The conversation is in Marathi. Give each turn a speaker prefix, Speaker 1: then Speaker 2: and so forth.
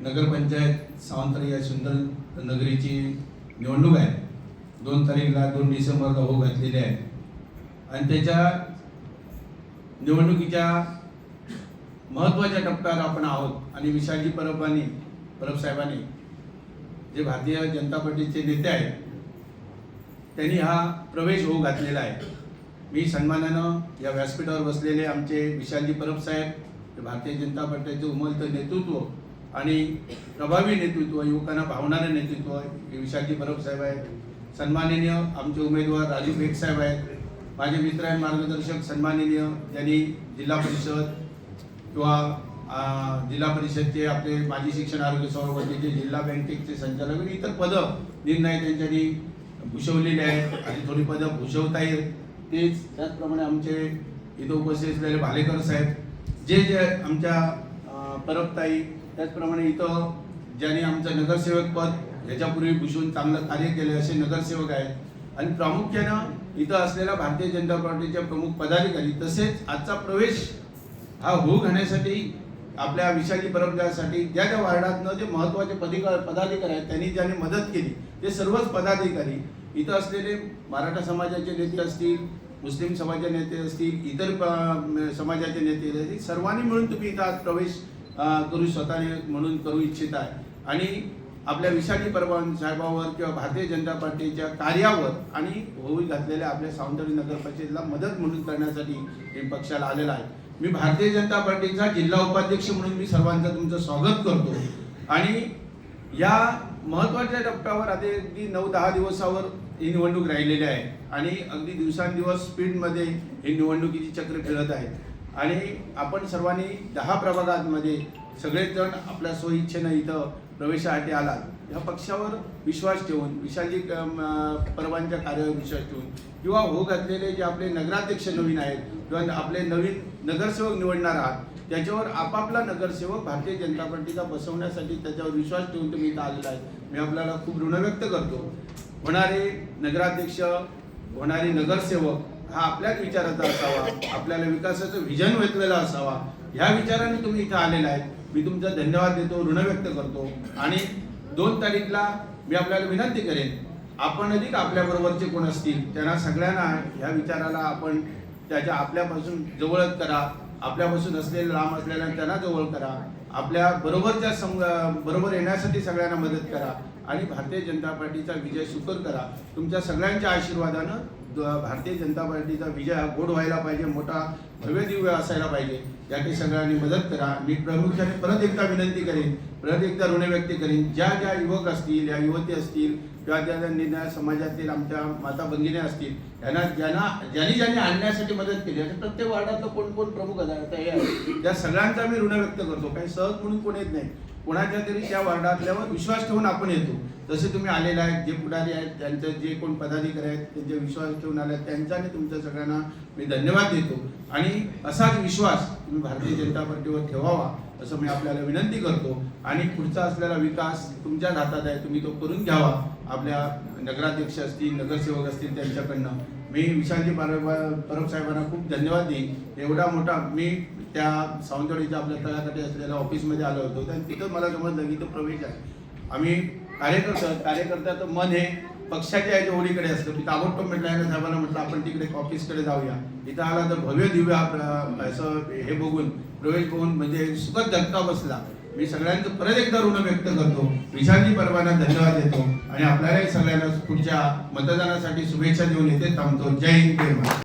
Speaker 1: नगरपंचायत सावंतवाडी या सुंदर नगरीची निवडणूक आहे. दोन तारीखला दोन डिसेंबरला हो घातलेली आहे. आणि त्याच्या निवडणुकीच्या महत्त्वाच्या टप्प्यावर आपण आहोत. आणि विशालजी परबांनी परब साहेबांनी जे भारतीय जनता पार्टीचे नेते आहेत त्यांनी हा प्रवेश होऊ घातलेला आहे. मी सन्मानानं या व्यासपीठावर बसलेले आमचे विशालजी परब साहेब भारतीय जनता पार्टीचे उमलतं नेतृत्व आणि प्रभावी नेतृत्व युवकांना भावणारे नेतृत्व विशाखी विशालजी परब साहेब आहेत. सन्माननीय आमचे उमेदवार राजू बेग साहेब आहेत. माझे मित्र आणि मार्गदर्शक सन्माननीय ज्यांनी जिल्हा परिषद किंवा जिल्हा परिषदचे आपले माजी शिक्षण आरोग्य सभापतीचे जिल्हा बँकेचे संचालक आणि इतर पदं निर्णय त्यांच्यानी भूषवलेले आहेत. आणि थोडी पदं भूषवता येत. तेच त्याचप्रमाणे आमचे इथं उपस्थित असलेले भालेकर साहेब जे जे आमच्या परबताई त्याचप्रमाणे इथं ज्यांनी आमचं नगरसेवक पद याच्यापूर्वी भूषवून चांगलं कार्य केले असे नगरसेवक आहेत. आणि प्रामुख्यानं इथं असलेल्या भारतीय जनता पार्टीच्या प्रमुख पदाधिकारी तसेच आजचा प्रवेश हा होऊ घालण्यासाठी आपल्या विशाखी परंपरासाठी ज्या ज्या वार्डातनं जे महत्त्वाचे पदिका पदाधिकारी आहेत त्यांनी ज्याने मदत केली ते सर्वच पदाधिकारी. इथं असलेले मराठा समाजाचे नेते असतील मुस्लिम समाजाचे नेते असतील इतर समाजाचे नेते असतील सर्वांनी मिळून तुम्ही इथं आज प्रवेश करू स्वतःने म्हणून करू इच्छित आहे. आणि आपल्या विशाखी परवान साहेबावर किंवा भारतीय जनता पार्टीच्या कार्यावर आणि होऊ घातलेल्या आपल्या सावंतवाडी नगर परिषदेला मदत म्हणून करण्यासाठी हे पक्षाला आलेला आहे. मी भारतीय जनता पार्टीचा जिल्हा उपाध्यक्ष म्हणून मी सर्वांचं तुमचं स्वागत करतो. आणि या महत्त्वाच्या टप्प्यावर आता अगदी नऊ दहा दिवसावर ही निवडणूक राहिलेली आहे. आणि अगदी दिवसांदिवस स्पीडमध्ये ही निवडणुकीची चक्र फिरत आहेत आणि आपण सर्वांनी दहा प्रभागांमध्ये सगळेच जण आपल्या स्वइच्छेनं इथं प्रवेशासाठी आलात. या पक्षावर विश्वास ठेवून विशालजी परवांच्या कार्यावर विश्वास ठेवून किंवा हो घातलेले जे आपले नगराध्यक्ष नवीन आहेत किंवा आपले नवीन नगरसेवक निवडणार आहात त्याच्यावर आपापला नगरसेवक भारतीय जनता पार्टीचा बसवण्यासाठी त्याच्यावर विश्वास ठेवून तुम्ही इथं आलेला आहे. मी आपल्याला खूप ऋण व्यक्त करतो. होणारे नगराध्यक्ष होणारे नगरसेवक हा आपल्याच विचाराचा असावा आपल्याला विकासाचं व्हिजन वेचलेलं असावा ह्या विचाराने तुम्ही इथं आलेला आहे. मी तुमचा धन्यवाद देतो ऋण व्यक्त करतो आणि दोन तारीखला मी आपल्याला विनंती करेन आपण अधिक आपल्याबरोबरचे कोण असतील त्यांना सगळ्यांना ह्या विचाराला आपण त्याच्या आपल्यापासून जवळच करा. आपल्यापासून असलेले लांब असलेल्या त्यांना जवळ करा. आपल्या बरोबरच्या सम बरोबर येण्यासाठी सगळ्यांना मदत करा. आणि भारतीय जनता पार्टीचा विजय सुकर करा. तुमच्या सगळ्यांच्या आशीर्वादानं भारतीय जनता पार्टीचा विजय गोड व्हायला पाहिजे मोठा भव्य दिव्य असायला पाहिजे. यासाठी सगळ्यांनी मदत करा. मी प्रामुख्याने परत एकदा विनंती करेन परत एकदा ऋण व्यक्त करेन. ज्या ज्या युवक असतील या युवती असतील किंवा ज्या ज्या निर्णय समाजातील आमच्या माता भगिनी असतील यांना ज्यांना ज्यांनी ज्यांनी आणण्यासाठी मदत केली असं प्रत्येक वार्डातलं कोण कोण प्रमुख हे आहे. त्या सगळ्यांचा मी ऋण व्यक्त करतो. काही सहज म्हणून कोण येत नाही. कोणाच्या तरी त्या वार्डातल्यावर विश्वास ठेवून आपण येतो. जसे तुम्ही आलेले आहेत जे पुढारी आहेत त्यांचे जे कोण पदाधिकारी आहेत त्यांचे विश्वास ठेवून आले आहेत त्यांचा आणि तुमच्या सगळ्यांना मी धन्यवाद देतो. आणि असाच विश्वास तुम्ही भारतीय जनता पार्टीवर ठेवावा असं मी आपल्याला विनंती करतो. आणि पुढचा असलेला विकास तुमच्याच हातात आहे तुम्ही तो करून घ्यावा. आपल्या नगराध्यक्ष असतील नगरसेवक असतील त्यांच्याकडनं. मी विशालजी परब परब साहेबांना खूप धन्यवाद देईन. एवढा मोठा मी त्या सावंतवाडीच्या आपल्या तळासाठी असलेल्या ऑफिसमध्ये आलो होतो. आणि तिथं मला समजलं की तो प्रवेश आहे. आम्ही कार्यकर्ता कार्यकर्त्याचं मन हे पक्षाच्या याच्या ओळीकडे असतं. मी ताबडतोब म्हटलं आहे साहेबांना म्हटलं आपण तिकडे ऑफिसकडे जाऊया. इथं आला तर भव्य दिव्य आपलं असं हे बघून प्रवेश बघून म्हणजे सुखद धक्का बसला. मी सगळ्यांचं परत एकदा ऋण व्यक्त करतो. विशांती परवाना धन्यवाद देतो. आणि आपल्यालाही सगळ्यांना पुढच्या मतदानासाठी शुभेच्छा देऊन येते थांबतो. जय हिंद जय